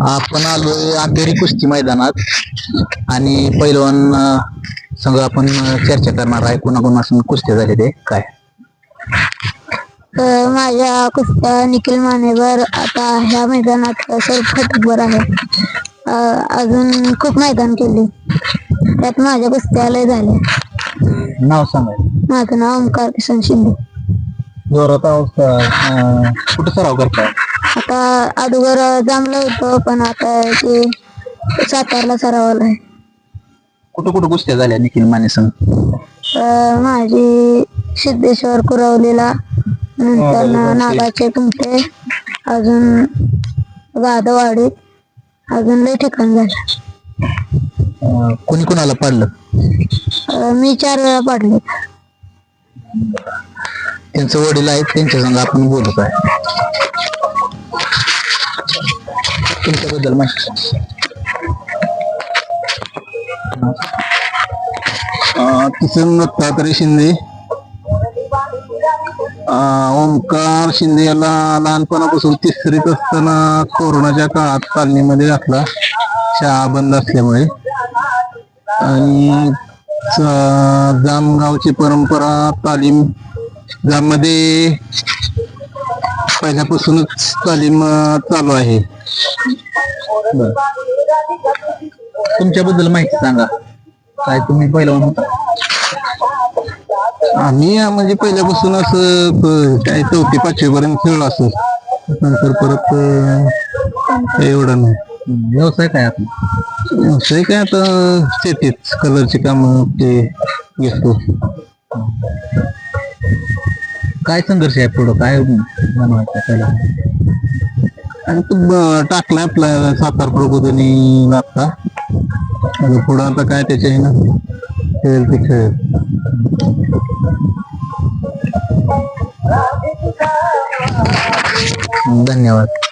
आपण आलोय अंधेरी कुस्ती मैदानात. आणि पैलवान संघ आपण चर्चा करणार आहे. कोणाकोणासून कुस्त्या झाले ते काय? तर माझ्या कुस्त्या निखिल मानेवर आता ह्या मैदानात सर फटकवर आहे. अं, अजून खूप मैदान केले. त्यात माझ्या कुस्त्या लय झाल्या. नाव सांगाय माझं नाव ओमकार किसन शिंदे. जोरात अं, कुठं सराव करताय? आता अगोदर जमलं होतं पण आता ते सातारला सरावाला आहे. कुठं कुठं कुस्त्या झाल्या निखिल माने अं, माझी सिद्धेश्वर कुरवलीला नंतर नागाचे कुमटे अजून गादवाडीत अजून लय ठिकाण झालं. कोणी कोणाला पाडलं? अं, मी चार वेळा पाडले. त्यांचं वडील आहेत त्यांच्या संग आपण बोलत आहे तुमच्याबद्दल माहिती किसन दत्तात्रय शिंदे. अं, ओमकार शिंदे याला लहानपणापासून तिसरीत असताना कोरोनाच्या काळात तालमीमध्ये घातला. शाळा बंद असल्यामुळे. आणि जामगावची परंपरा तालीम जाममध्ये पहिल्यापासूनच तालीम अं, चालू आहे. तुमच्याबद्दल माहिती सांगा. काय तुम्ही होता? आम्ही अं, म्हणजे पहिल्यापासून असं प- काय चौथी पाचवी पर्यंत खेळलो असं. नंतर परत अं, काही एवढं नाही. व्यवसाय काय आपला व्यवसाय काय आता शेतीच कलरची काम ते घेतो. काय संघर्ष आहे पुढं? काय बनवायचं पहिला आणि तो ब- आपला सातार प्रबोधनी आता पुढं आता काय त्याच्या आहे ना खेळेल ते खेळेल. धन्यवाद.